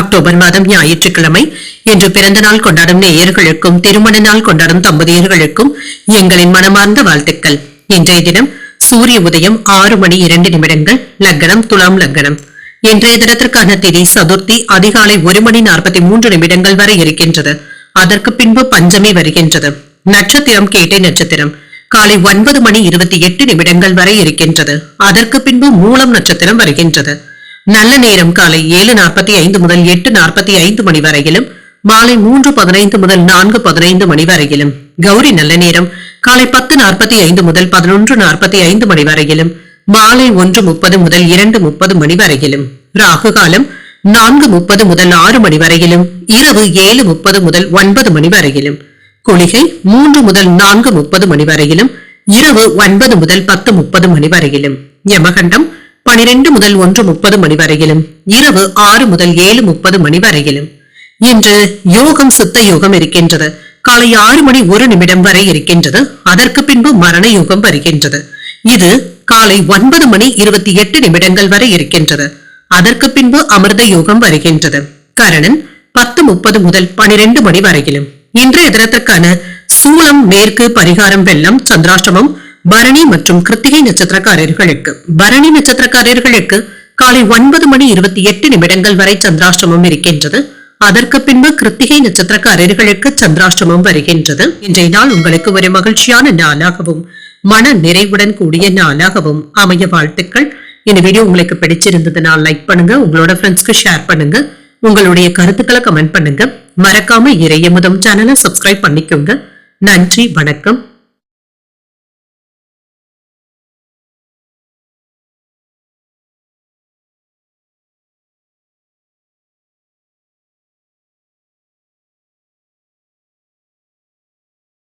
October மாதம் ஞாயிற்றுக்கிழமை. இன்று பிறந்த நாள் கொண்டாடும் நேயர்களுக்கும் திருமண நாள் கொண்டாடும் தம்பதியர்களுக்கும் எங்களின் மனமார்ந்த வாழ்த்துக்கள். இன்றைய தினம் சூரிய உதயம் ஆறு மணி இரண்டு நிமிடங்கள் லக்னம் துலாம் லக்னம். இன்றைய தினத்திற்கான திதி சதுர்த்தி அதிகாலை ஒரு மணி நாற்பத்தி மூன்று நிமிடங்கள் வரை இருக்கின்றது. அதற்கு பின்பு பஞ்சமி வருகின்றது. நட்சத்திரம் கேட்டை நட்சத்திரம். காலை ஒன்பது மணி இருபத்தி எட்டு நிமிடங்கள் வரை இருக்கின்றது. அதற்கு பின்பு மூலம் நட்சத்திரம் வருகின்றது. நல்ல நேரம் காலை ஏழு நாற்பத்தி ஐந்து முதல் எட்டு நாற்பத்தி ஐந்து மணி வரையிலும் மாலை மூன்று பதினைந்து முதல் நான்கு பதினைந்து மணி வரையிலும். கௌரி நல்ல நேரம் காலை பத்து நாற்பத்தி ஐந்து முதல் பதினொன்று நாற்பத்தி ஐந்து மணி வரையிலும் மாலை ஒன்று முப்பது முதல் இரண்டு முப்பது மணி வரையிலும். ராகு காலம் நான்கு முப்பது முதல் ஆறு மணி வரையிலும் இரவு ஏழு முப்பது முதல் ஒன்பது மணி வரையிலும். குளிகை மூன்று முதல் நான்கு முப்பது மணி வரையிலும் இரவு ஒன்பது முதல் பத்து முப்பது மணி வரையிலும். யமகண்டம் பனிரெண்டு முதல் ஒன்று முப்பது மணி வரையிலும் இரவு ஆறு முதல் ஏழு முப்பது மணி வரையிலும். இன்று யோகம் சித்த யோகம் இருக்கின்றது. காலை ஆறு மணி ஒரு நிமிடம் வரை இருக்கின்றது. அதற்கு பின்பு மரண யோகம் வருகின்றது. இது காலை ஒன்பது மணி இருபத்தி எட்டு நிமிடங்கள் வரை இருக்கின்றது. அதற்கு பின்பு அமிர்த யோகம் வருகின்றது. கரணன் பத்து முப்பது முதல் பனிரெண்டு மணி வரையிலும். இன்றைய தினத்திற்கான சூளம் மேற்கு பரிகாரம் வெள்ளம் சந்திராஷ்டமம் பரணி மற்றும் கிருத்திகை நட்சத்திரக்காரர்களுக்கு. பரணி நட்சத்திரக்காரர்களுக்கு காலை ஒன்பது மணி இருபத்தி எட்டு நிமிடங்கள் வரை சந்திராஷ்டமம் இருக்கின்றது. அதற்கு பின்பு கிருத்திகை நட்சத்திரக்காரர்களுக்கு சந்திராஷ்டமம் வருகின்றது. இன்றைய நாள் உங்களுக்கு ஒரு மகிழ்ச்சியான நாளாகவும் மன நிறைவுடன் கூடிய நாளாகவும் அமைய வாழ்த்துக்கள். இந்த வீடியோ உங்களுக்கு பிடிச்சிருந்ததுனால் லைக் பண்ணுங்க உங்களோட ஃப்ரெண்ட்ஸ்க்கு ஷேர் பண்ணுங்க. உங்களுடைய கருத்துக்களை கமெண்ட் பண்ணுங்க. மறக்காம இறைய முதம் சேனலை சப்ஸ்கிரைப் பண்ணிக்கோங்க. நன்றி வணக்கம்.